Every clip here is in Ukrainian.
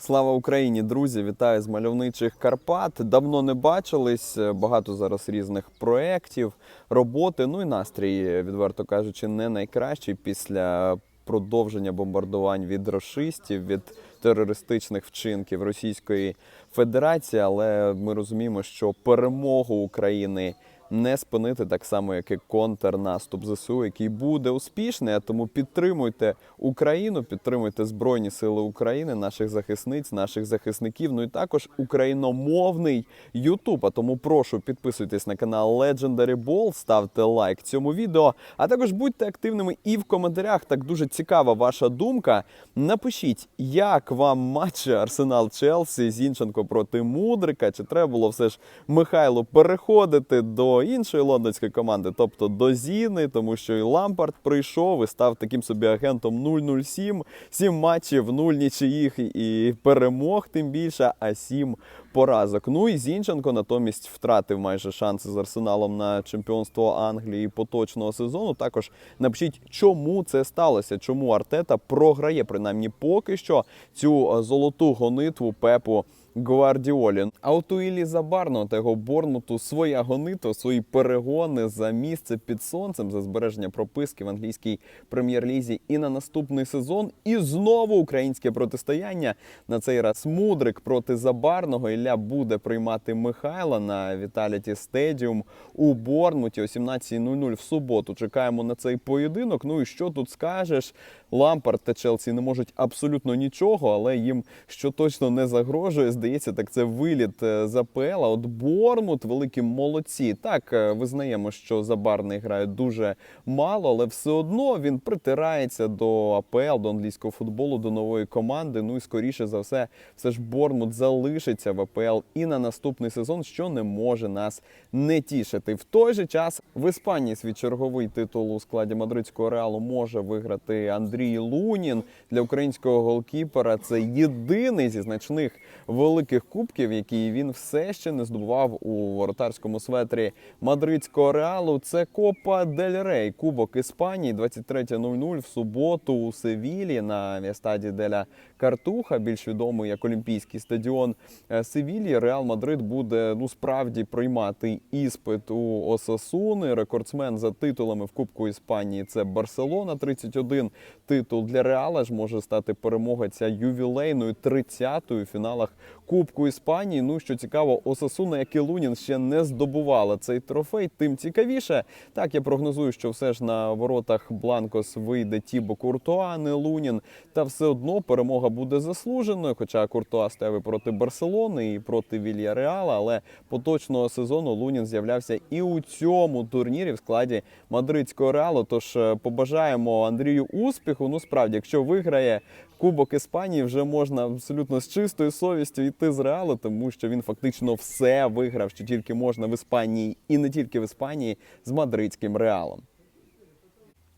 Слава Україні, друзі! Вітаю з мальовничих Карпат. Давно не бачились. Багато зараз різних проєктів, роботи. Ну і настрій, відверто кажучи, не найкращий після продовження бомбардувань від рашистів, від терористичних вчинків Російської Федерації. Але ми розуміємо, що перемогу України не спинити так само, як і контрнаступ ЗСУ, який буде успішний. А тому підтримуйте Україну, підтримуйте Збройні Сили України, наших захисниць, наших захисників. Ну і також україномовний Ютуб. А тому прошу підписуйтесь на канал Legendary Ball, ставте лайк цьому відео. А також будьте активними і в коментарях. Так дуже цікава ваша думка. Напишіть, як вам матч Арсенал Челсі, Зінченко проти Мудрика. Чи треба було все ж Михайлу переходити до іншої лондонської команди, тобто до Зіни, тому що і Лампард прийшов і став таким собі агентом 007. Сім матчів, нуль нічиїх і перемог, тим більше, а сім поразок. Ну і Зінченко натомість втратив майже шанси з арсеналом на чемпіонство Англії поточного сезону. Також напишіть, чому це сталося, чому Артета програє, принаймні поки що цю е, золоту гонитву Пепу. Гвардіолі. А от у Іллі Забарного та його Борнмуту своя гонитва, свої перегони за місце під сонцем, за збереження прописки в англійській прем'єр-лізі і на наступний сезон. І знову українське протистояння. На цей раз Мудрик проти Забарного. Ілля буде приймати Михайла на Віталіті Стедіум у Борнмуті о 17.00 в суботу. Чекаємо на цей поєдинок. Ну і що тут скажеш? Лампард та Челсі не можуть абсолютно нічого, але їм що точно не загрожує. Здається, так це виліт е, з АПЛ. От Бормут, великі молодці. Так е, визнаємо, що Забарний грає дуже мало, але все одно він притирається до АПЛ, до англійського футболу, до нової команди. Ну і скоріше за все, все ж Бормут залишиться в АПЛ і на наступний сезон, що не може нас не тішити. В той же час в Іспанії свій черговий титул у складі мадридського реалу може виграти Андрій Лунін для українського голкіпера. Це єдиний зі значних великих кубків, які він все ще не здобував у воротарському светрі мадридського реалу. Це Копа Дель Рей, Кубок Іспанії, 23.00 в суботу у Севілі на В'ястаді Деля Картуха, більш відомий як Олімпійський стадіон е, Севілії. Реал Мадрид буде ну справді приймати іспит у Осасуни. Рекордсмен за титулами в Кубку Іспанії це Барселона. 31 титул для Реала ж може стати перемога ця ювілейною 30-ю в фіналах Кубку Іспанії. Ну що цікаво, Осасуна, як і Лунін, ще не здобувала цей трофей. Тим цікавіше. Так я прогнозую, що все ж на воротах Бланкос вийде Тібо Куртуа, не Лунін. Та все одно перемога буде заслуженою. Хоча Куртуа ставив проти Барселони і проти Вільяреала. Але поточного сезону Лунін з'являвся і у цьому турнірі в складі мадридського реалу. Тож е, побажаємо Андрію успіху. Ну справді, якщо виграє Кубок Іспанії, вже можна абсолютно з чистою совістю йти з реалу, тому що він фактично все виграв, що тільки можна в Іспанії, і не тільки в Іспанії з мадридським реалом.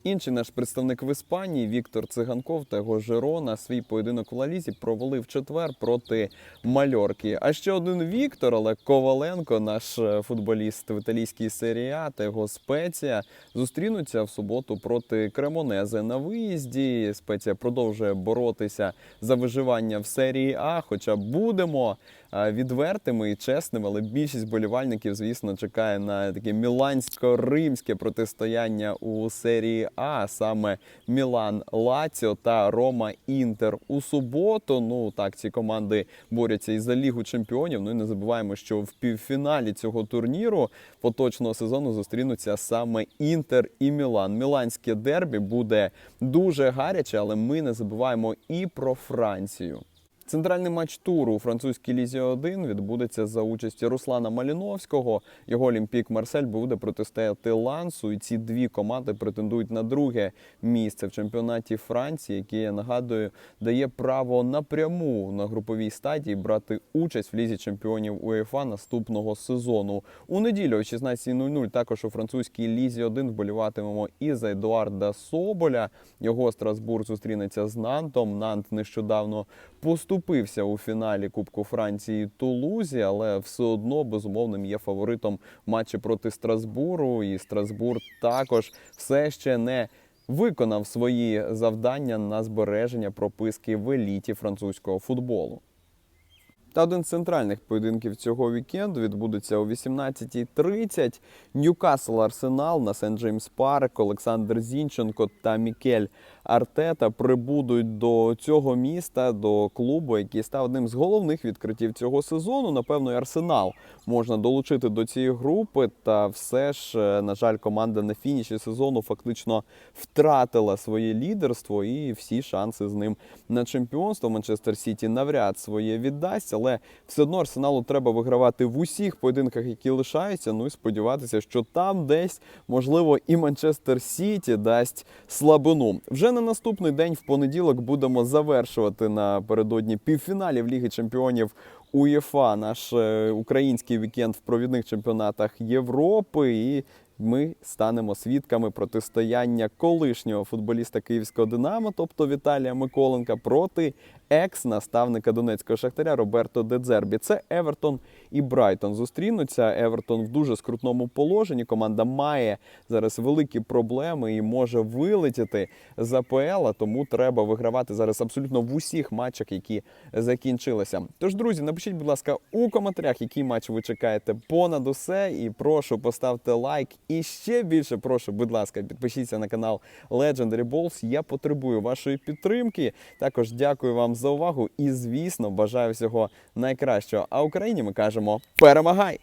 Інший наш представник в Іспанії Віктор Циганков та його Жирона свій поєдинок в Лалізі провели в четвер проти Мальорки. А ще один Віктор, але Коваленко, наш е, футболіст в італійській серії А та його спеція зустрінуться в суботу проти Кремонезе на виїзді. Спеція продовжує боротися за виживання в серії А. Хоча будемо е, відвертими і чесними, але більшість болівальників, звісно, чекає на таке мілансько-римське протистояння у серії А, саме Мілан Лаціо та Рома Інтер у суботу. Ну так, ці команди борються і за Лігу Чемпіонів. Ну і не забуваємо, що в півфіналі цього турніру поточного сезону зустрінуться саме Інтер і Мілан. Міланське дербі буде дуже гаряче, але ми не забуваємо і про Францію. Центральний матч туру у французькій лізі 1 відбудеться за участі Руслана Маліновського. Його Олімпік Марсель буде протистояти Лансу. І ці дві команди претендують на друге місце в чемпіонаті Франції, який, я нагадую, дає право напряму на груповій стадії брати участь в лізі чемпіонів УЄФА наступного сезону. У неділю о 16.00 також у французькій лізі 1 вболіватимемо і за Едуарда Соболя. Його Страсбург зустрінеться з Нантом. Нант нещодавно поступився у фіналі Кубку Франції Тулузі, але все одно безумовним є фаворитом матчі проти Страсбуру. І Страсбур також все ще не виконав свої завдання на збереження прописки в еліті французького футболу. Та один з центральних поєдинків цього вікенду відбудеться о 18.30. Ньюкасл Арсенал на Сент Джеймс Парк. Олександр Зінченко та Мікель Артета прибудуть до цього міста, до клубу, який став одним з головних відкриттів цього сезону. Напевно, і Арсенал можна долучити до цієї групи. Та все ж, е, на жаль, команда на фініші сезону фактично втратила своє лідерство і всі шанси з ним на чемпіонство. Манчестер Сіті навряд своє віддасть, але все одно Арсеналу треба вигравати в усіх поєдинках, які лишаються. Ну і сподіватися, що там десь можливо і Манчестер Сіті дасть слабину. Вже на наступний день в понеділок будемо завершувати напередодні півфіналів Ліги Чемпіонів. УЄФА, наш е, український вікенд в провідних чемпіонатах Європи, і ми станемо свідками протистояння колишнього футболіста київського Динамо, тобто Віталія Миколенка, проти екс-наставника Донецького шахтаря Роберто Дедзербі. Це Евертон і Брайтон зустрінуться. Евертон в дуже скрутному положенні. Команда має зараз великі проблеми і може вилетіти з АПЛ, тому треба вигравати зараз абсолютно в усіх матчах, які закінчилися. Тож, друзі, напишіть, будь ласка, у коментарях, який матч ви чекаєте понад усе. І прошу поставте лайк. І ще більше прошу, будь ласка, підпишіться на канал Legendary Balls. Я потребую вашої підтримки. Також дякую вам за увагу і, звісно, бажаю всього найкращого. А Україні ми кажемо перемагай!